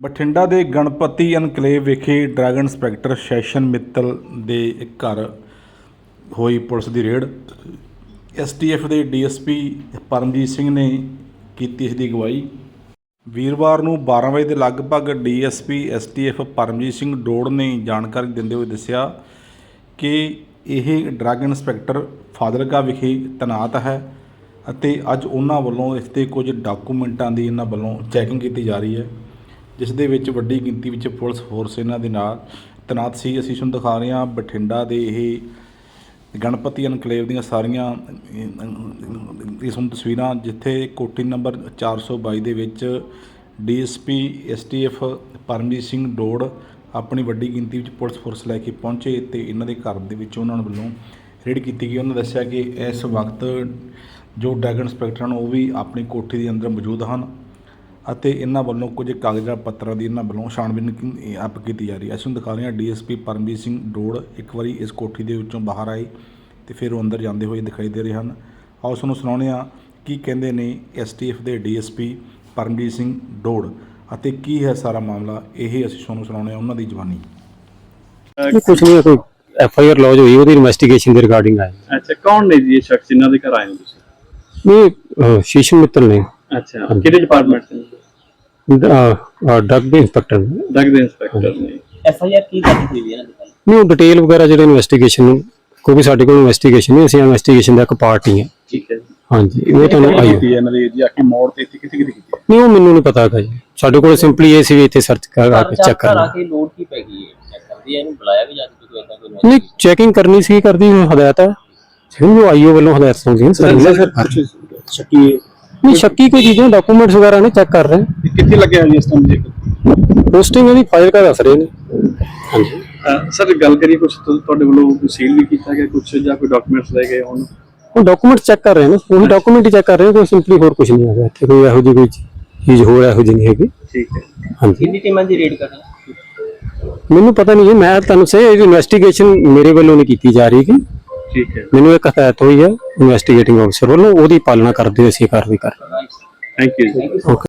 ਬਠਿੰਡਾ ਦੇ ਗਣਪਤੀ ਐਨਕਲੇਵ ਵਿਖੇ drug inspector ਸੈਸ਼ਨ ਮਿੱਤਲ ਦੇ ਘਰ ਹੋਈ ਪੁਲਿਸ ਦੀ ਰੇਡ। ਐਸਟੀਐਫ ਦੇ ਡੀਐਸਪੀ ਪਰਮਜੀਤ ਸਿੰਘ ਨੇ ਕੀਤੀ ਇਸ ਦੀ ਅਗਵਾਈ। ਵੀਰਵਾਰ ਨੂੰ 12 ਵਜੇ ਦੇ ਲਗਭਗ ਡੀਐਸਪੀ ਐਸਟੀਐਫ ਪਰਮਜੀਤ ਸਿੰਘ ਡੋੜ ਨੇ ਜਾਣਕਾਰੀ ਦਿੰਦੇ ਹੋਏ ਦੱਸਿਆ ਕਿ ਇਹ ਡਰੱਗ ਇੰਸਪੈਕਟਰ ਫਾਜ਼ਿਲਕਾ ਵਿਖੇ ਤੈਨਾਤ ਹੈ ਅਤੇ ਅੱਜ ਉਹਨਾਂ ਵੱਲੋਂ ਇਸ ਤੇ ਕੁਝ ਡਾਕੂਮੈਂਟਾਂ ਦੀ ਇਹਨਾਂ ਵੱਲੋਂ ਚੈਕਿੰਗ ਕੀਤੀ ਜਾ ਰਹੀ ਹੈ। ਜਿਸ ਦੇ ਵਿੱਚ ਵੱਡੀ ਗਿਣਤੀ ਵਿੱਚ ਪੁਲਿਸ ਫੋਰਸ ਇਹਨਾਂ ਦੇ ਨਾਲ ਤੈਨਾਤ ਸੀ। ਅਸੀਂ ਤੁਹਾਨੂੰ ਦਿਖਾ ਰਹੇ ਹਾਂ ਬਠਿੰਡਾ ਦੇ ਇਹ ਗਣਪਤੀ ਐਨਕਲੇਵ ਦੀਆਂ ਸਾਰੀਆਂ ਇਸ ਨੂੰ ਤਸਵੀਰਾਂ ਜਿੱਥੇ ਕੋਠੀ ਨੰਬਰ 422 ਦੇ ਵਿੱਚ ਡੀਐਸਪੀ, ਐਸਟੀਐਫ, ਪਰਮਜੀਤ ਸਿੰਘ ਡੋੜ ਆਪਣੀ ਵੱਡੀ ਗਿਣਤੀ ਵਿੱਚ ਪੁਲਿਸ ਫੋਰਸ ਲੈ ਕੇ ਪਹੁੰਚੇ ਤੇ ਇਹਨਾਂ ਦੇ ਘਰ ਦੇ ਵਿੱਚ ਉਹਨਾਂ ਵੱਲੋਂ ਰੇਡ ਕੀਤੀ ਗਈ। ਉਹਨਾਂ ਦੱਸਿਆ ਕਿ ਇਸ ਵਕਤ ਜੋ ਡਰੈਗਨ ਇੰਸਪੈਕਟਰ ਹਨ ਉਹ ਵੀ ਆਪਣੀ ਕੋਠੀ ਦੇ ਅੰਦਰ ਮੌਜੂਦ ਹਨ। ਅਤੇ ਇਹਨਾਂ ਵੱਲੋਂ ਕੁਝ ਕਾਗਜ਼ਾਤ ਪੱਤਰਾਂ ਦੀ ਇਹਨਾਂ ਵੱਲੋਂ ਛਾਣਬੀਨ ਆਪ ਕੀਤੀ ਜਾ ਰਹੀ ਹੈ। ਅਸੀਂ ਦਿਖਾ ਰਹੇ ਹਾਂ ਡੀਐਸਪੀ ਪਰਮਜੀਤ ਸਿੰਘ ਡੋੜ ਇੱਕ ਵਾਰੀ ਇਸ ਕੋਠੀ ਦੇ ਵਿੱਚੋਂ ਬਾਹਰ ਆਏ ਤੇ ਫਿਰ ਉਹ ਅੰਦਰ ਜਾਂਦੇ ਹੋਏ ਦਿਖਾਈ ਦੇ ਰਹੇ ਹਨ। ਆਓ ਤੁਹਾਨੂੰ ਸੁਣਾਉਂਦੇ ਹਾਂ ਕੀ ਕਹਿੰਦੇ ਨੇ ਐਸਟੀਐਫ ਦੇ ਡੀਐਸਪੀ ਪਰਮਜੀਤ ਸਿੰਘ ਡੋੜ ਅਤੇ ਕੀ ਹੈ ਸਾਰਾ ਮਾਮਲਾ ਇਹ ਅਸੀਂ ਤੁਹਾਨੂੰ ਸੁਣਾਉਂਦੇ ਹਾਂ ਉਹਨਾਂ ਦੀ ਜ਼ਬਾਨੀ ਇਹ ਕੁਛ ਨਹੀਂ ਹੈ, ਕੋਈ ਐਫ ਆਈ ਆਰ ਲੌਜ ਹੋਈ ਉਹਦੀ ਇਨਵੈਸਟੀਗੇਸ਼ਨ ਦੇ ਰਿਗਾਰਡਿੰਗ ਆਏ। ਅੱਛਾ ਕੌਣ ਨੇ ਜੀ ਇਹ ਸ਼ਖਸ ਜਿਨ੍ਹਾਂ ਦੇ ਘਰ ਆਏ ਹੋ ਤੁਸੀਂ? ਇਹ ਅਹ, ਸ਼ੀਸ਼ਮ ਮਿੱਤਲ ਨੇ। ਅੱਛਾ ਕਿਹੜੇ ਡਿਪਾਰਟਮੈਂਟ ਦੇ ਡਰਗ ਦੇ ਇੰਸਪੈਕਟਰ ਨੇ। ਡਰਗ ਦੇ ਇੰਸਪੈਕਟਰ ਨੇ। ਐਫ ਆਈ ਆਰ ਕੀ ਦਰਜ ਹੋਈ ਹੈ ਇਹਨਾਂ ਦੇ ਕੱਲ ਨਹੀਂ ਡਿਟੇਲ ਵਗੈਰਾ ਜਿਹੜੇ ਇਨਵੈਸਟੀਗੇਸ਼ਨ ਨੂੰ ਕਿਉਂਕਿ ਸਾਡੇ ਕੋਲ ਇਨਵੈਸਟੀਗੇਸ਼ਨ ਨਹੀਂ ਅਸੀਂ ਇਨਵੈਸਟੀਗੇਸ਼ਨ ਦਾ ਇੱਕ ਪਾਰਟ ਹੀ ਹਾਂ। ਠੀਕ ਹੈ ਜੀ। ਹਾਂਜੀ ਉਹ ਤੁਹਾਨੂੰ ਆਈ ਕੀਤੀ ਇਹਨਾਂ ਦੀ ਜੀ ਆਖੀ ਮੋੜ ਤੇ ਇੱਥੇ ਕਿੱਥੇ ਕਿੱਥੇ ਕੀਤੀ ਨਹੀਂ ਉਹ ਮੈਨੂੰ ਨਹੀਂ ਪਤਾ ਹੈਗਾ ਜੀ। ਸਾਡੇ ਕੋਲ ਸਿੰਪਲੀ ਇਹ ਸੀ ਵੀ ਇੱਥੇ ਸਰਚ ਕਰ ਆ ਕੇ ਚੈੱਕ ਘਰ ਆ ਕਰਨਾ। ਕੇ ਲੋਡ ਕੀ ਪੈ ਗਈ ਹੈ? ਚੈੱਕ ਕਰਦੀ ਹੈ ਇਹਨੂੰ ਬੁਲਾਇਆ ਵੀ ਜਾ ਕੇ ਕੋਈ ਇਦਾਂ ਕੋਈ ਨਹੀਂ ਚੈਕਿੰਗ ਕਰਨੀ ਸੀ ਕਰਦੀ ਹੋਈ ਹਦਾਇਤ ਹੈ। ਜਿਵੇਂ ਜੋ ਆਈਓ ਵੱਲੋਂ ਹਦਾਇਤ ਹੁੰਦੀਆਂ ਸਾਰੀਆਂ ਸ਼ੱਕੀ ਨਹੀਂ ਸ਼ੱਕੀ ਕੋਈ ਚੀਜ਼ਾਂ ਡਾਕੂਮੈਂਟਸ ਵਗੈਰਾ ਨੇ ਚੈੱਕ ਕਰ ਰਹੇ। ਹਾਂ ਕਿੱਥੇ ਲੱਗਿਆ ਜੀ ਇਸ ਟਾਈਮ ਜੀ? ਪੋਸਟਿੰਗ ਇਹਦੀ ਫਾਈਲ ਕਾ ਦੱਸ ਰਹੇ ਨੇ। ਹਾਂਜੀ। ਸਰ ਗੱਲ ਕਰੀਏ ਕੁਝ ਤੁਹਾਡੇ ਵੱਲੋਂ ਸੀਲ ਵੀ ਕੀਤਾ ਗਿਆ ਕੁਝ ਜਾਂ ਕੋਈ ਡਾਕੂਮੈਂਟਸ ਲੈ ਗਏ ਹੁਣ? ਉਹ ਡਾਕੂਮੈਂਟ ਚੈੱਕ ਕਰ ਰਹੇ ਨੇ ਉਹੀ ਡਾਕੂਮੈਂਟ ਹੀ ਚੈੱਕ ਕਰ ਰਹੇ ਨੇ ਕੋਈ ਸਿੰਪਲੀ ਹੋਰ ਕੁਝ ਨਹੀਂ ਹੈਗਾ ਇੱਥੇ ਕੋਈ ਇਹੋ ਜਿਹੀ ਕੋਈ ਚੀਜ਼ ਹੋਰ ਇਹੋ ਜਿਹੀ ਨਹੀਂ ਹੈਗੀ। ਠੀਕ ਹੈ। ਹਾਂਜੀ। ਕਿੰਨੀ ਟੀਮਾਂ ਦੀ ਰੇਡ ਕਰ ਰਹੀਆਂ ਮੈਨੂੰ ਪਤਾ ਨਹੀਂ ਜੀ ਮੈਂ ਤੁਹਾਨੂੰ ਸੇ ਇਹ ਇਨਵੈਸਟੀਗੇਸ਼ਨ ਮੇਰੇ ਵੱਲੋਂ ਨਹੀਂ ਕੀਤੀ ਜਾ ਰਹੀ ਕਿ ਠੀਕ ਹੈ। ਮੈਨੂੰ ਇੱਕ ਹਦਾਇਤ ਹੋਈ ਹੈ ਇਨਵੈਸਟੀਗੇਟਿੰਗ ਅਫਸਰ ਵੱਲੋਂ ਉਹਦੀ ਪਾਲਣਾ ਕਰਦੇ ਹੋਏ ਅਸੀਂ ਕਾਰਵਾਈ ਕਰ ਰਹੇ ਥੈਂਕ ਯੂ ਜੀ ਹਾਂ ਓਕੇ